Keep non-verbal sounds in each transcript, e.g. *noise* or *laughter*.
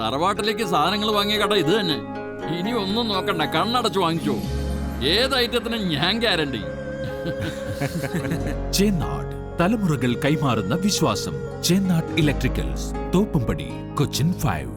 തറവാട്ടിലേക്ക് സാധനങ്ങൾ വാങ്ങിയ കട ഇത് തന്നെ. ഇനി ഒന്നും നോക്കണ്ട കണ്ണടച്ച് വാങ്ങിച്ചോ ഏത് ഐറ്റത്തിന് ഞാൻ ഗ്യാരണ്ടി *laughs* ചേന്നാട് തലമുറകൾ കൈമാറുന്ന വിശ്വാസം. Chennad electricals Thoppumpady Cochin five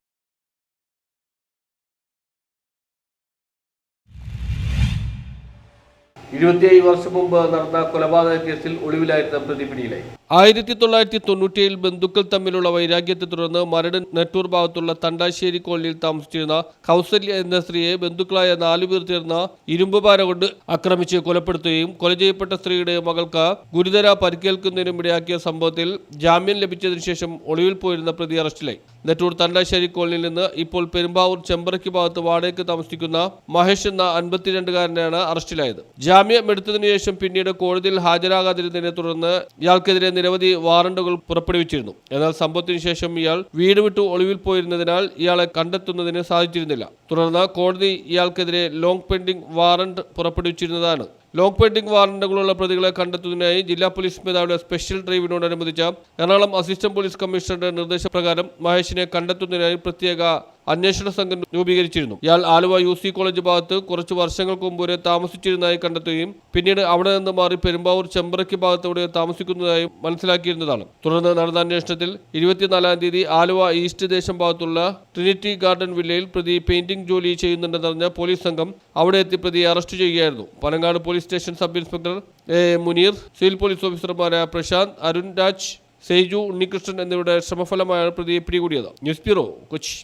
ഇരുപത്തിയേഴ് വർഷം മുമ്പ് നടന്ന കൊലപാതക കേസിൽ ഒളിവിലായിരുന്ന പ്രതി പിടിയിലായി. ആയിരത്തി തൊള്ളായിരത്തി തൊണ്ണൂറ്റിയേഴിൽ ബന്ധുക്കൾ തമ്മിലുള്ള വൈരാഗ്യത്തെ തുടർന്ന് മരട് നെട്ടൂർ ഭാഗത്തുള്ള തണ്ടാശ്ശേരി കോളനിയിൽ താമസിച്ചിരുന്ന കൗസല്യ എന്ന സ്ത്രീയെ ബന്ധുക്കളായ നാലുപേർ ചേർന്ന ഇരുമ്പുപാര കൊണ്ട് ആക്രമിച്ച് കൊലപ്പെടുത്തുകയും കൊല ചെയ്യപ്പെട്ട സ്ത്രീയുടെ മകൾക്ക് ഗുരുതര പരിക്കേൽക്കുന്നതിനും ഇടയാക്കിയ സംഭവത്തിൽ ജാമ്യം ലഭിച്ചതിനു ശേഷം ഒളിവിൽ പോയിരുന്ന പ്രതി അറസ്റ്റിലായി. നെട്ടൂർ തണ്ടാശ്ശേരി കോളനിയിൽ നിന്ന് ഇപ്പോൾ പെരുമ്പാവൂർ ചെമ്പറയ്ക്ക് ഭാഗത്ത് വാടകയ്ക്ക് താമസിക്കുന്ന മഹേഷ് എന്ന അൻപത്തിരണ്ടുകാരനെയാണ് അറസ്റ്റിലായത്. ജാമ്യം എടുത്തതിനു ശേഷം പിന്നീട് കോടതിയിൽ ഹാജരാകാതിരുന്നതിനെ തുടർന്ന് ഇയാൾക്കെതിരെ നിരവധി വാറണ്ടുകൾ പുറപ്പെടുവിച്ചിരുന്നു. എന്നാൽ സംഭവത്തിന് ശേഷം ഇയാൾ വീട് വിട്ടു ഒളിവിൽ പോയിരുന്നതിനാൽ ഇയാളെ കണ്ടെത്തുന്നതിന് സാധിച്ചിരുന്നില്ല. തുടർന്ന് കോടതി ഇയാൾക്കെതിരെ ലോങ് പെൻഡിംഗ് വാറണ്ട് പുറപ്പെടുവിച്ചിരുന്നതാണ്. ലോങ് പെൻഡിംഗ് വാറണ്ടുകളുള്ള പ്രതികളെ കണ്ടെത്തുന്നതിനായി ജില്ലാ പോലീസ് മേധാവിയുടെ സ്പെഷ്യൽ ഡ്രൈവിനോടനുബന്ധിച്ച എറണാകുളം അസിസ്റ്റന്റ് പോലീസ് കമ്മീഷണറുടെ നിർദ്ദേശപ്രകാരം മഹേഷിനെ കണ്ടെത്തുന്നതിനായി പ്രത്യേക അന്വേഷണ സംഘം രൂപീകരിച്ചിരുന്നു. ഇയാൾ ആലുവ യു സി കോളേജ് ഭാഗത്ത് കുറച്ച് വർഷങ്ങൾക്ക് മുമ്പ് വരെ താമസിച്ചിരുന്നതായി കണ്ടെത്തുകയും പിന്നീട് അവിടെ നിന്ന് മാറി പെരുമ്പാവൂർ ചെമ്പറയ്ക്ക് ഭാഗത്തൂടെ താമസിക്കുന്നതായും മനസ്സിലാക്കിയിരുന്നതാണ്. തുടർന്ന് നടന്ന അന്വേഷണത്തിൽ ഇരുപത്തിനാലാം തീയതി ആലുവ ഈസ്റ്റ് ദേശം ഭാഗത്തുള്ള ട്രിനിറ്റി ഗാർഡൻ വില്ലയിൽ പ്രതി പെയിന്റിംഗ് ജോലി ചെയ്യുന്നുണ്ടെന്നറിഞ്ഞ പോലീസ് സംഘം അവിടെ എത്തി പ്രതിയെ അറസ്റ്റ് ചെയ്യുകയായിരുന്നു. Panangad police station sub inspector A Muneer civil police ഓഫീസർമാരായ പ്രശാന്ത് അരുൺ രാജ് സെയ്ജു ഉണ്ണികൃഷ്ണൻ എന്നിവരുടെ ശ്രമഫലമായാണ് പ്രതിയെ പിടികൂടിയത്. News bureau Kochi.